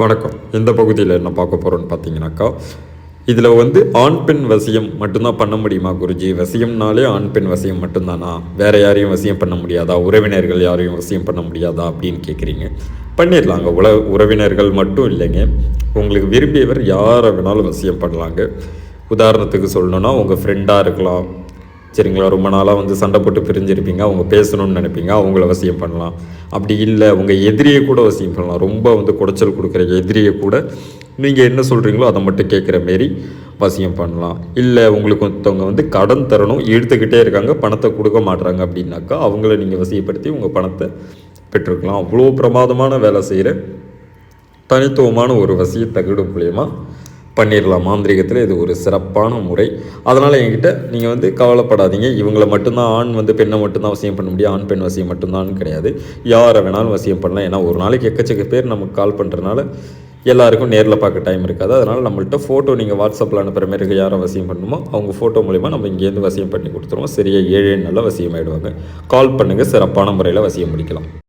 வணக்கம். இந்த பகுதியில் என்ன பார்க்க போகிறோன்னு பார்த்தீங்கன்னாக்கா இதில் வந்து ஆண் பெண் வசியம் மட்டும்தான் பண்ண முடியுமா குருஜி? வசியம்னாலே ஆண் பெண் வசியம் மட்டும்தானா? வேறு யாரையும் வசியம் பண்ண முடியாதா? உறவினர்கள் யாரையும் வசியம் பண்ண முடியாதா அப்படின்னு கேட்குறீங்க பண்ணிடலாங்க உல உறவினர்கள் மட்டும் இல்லைங்க. உங்களுக்கு விரும்பியவர் யாரை வேணாலும் வசியம் பண்ணலாங்க. உதாரணத்துக்கு சொல்லணுன்னா உங்கள் ஃப்ரெண்டாக இருக்கலாம். சரிங்களா? ரொம்ப நாளாக வந்து சண்டை போட்டு பிரிஞ்சிருப்பீங்க. அவங்க பேசணும்னு நினைப்பீங்க. அவங்கள வசியம் பண்ணலாம். அப்படி இல்லை உங்கள் எதிரியை கூட வசியம் பண்ணலாம். ரொம்ப வந்து குடைச்சல் கொடுக்குற எதிரியை கூட நீங்கள் என்ன சொல்கிறீங்களோ அதை மட்டும் கேட்குற மாரி வசியம் பண்ணலாம். இல்லை உங்களுக்கு ஒருத்தவங்க வந்து கடன் தரணும் இழுத்துக்கிட்டே இருக்காங்க பணத்தை கொடுக்க மாட்டுறாங்க அப்படின்னாக்கா அவங்கள நீங்கள் வசியப்படுத்தி உங்கள் பணத்தை பெற்றுக்கலாம். அவ்வளோ பிரமாதமான வேலை செய்கிற தனித்துவமான ஒரு வசிய தகடு மூலயமா பண்ணிடலாம். மாந்திரிகத்தில் இது ஒரு சிறப்பான முறை. அதனால் என்கிட்ட நீங்கள் வந்து கவலைப்படாதீங்க. இவங்களை மட்டும்தான் ஆண் வந்து பெண்ணை மட்டும்தான் வசியம் பண்ண முடியும். ஆண் பெண் வசியம் மட்டும்தான் கிடையாது. யாரை வேணாலும் வசியம் பண்ணலாம். ஏன்னா ஒரு நாளைக்கு எக்கச்சக்க பேர் நமக்கு கால் பண்ணுறதுனால எல்லாருக்கும் நேரில் பார்க்க டைம் இருக்காது. அதனால் நம்மள்ட்ட ஃபோட்டோ நீங்கள் வாட்ஸ்அப்பில் அனுப்புகிற மாரி யாரை வசியம் பண்ணணுமோ அவங்க ஃபோட்டோ மூலிமா நம்ம இங்கேருந்து வசியம் பண்ணி கொடுத்துருவோம். சரியாக ஏழு நல்லா வசியம் ஆகிடுவாங்க கால் பண்ணுங்கள் சிறப்பான முறையில் வசியம் முடிக்கலாம்.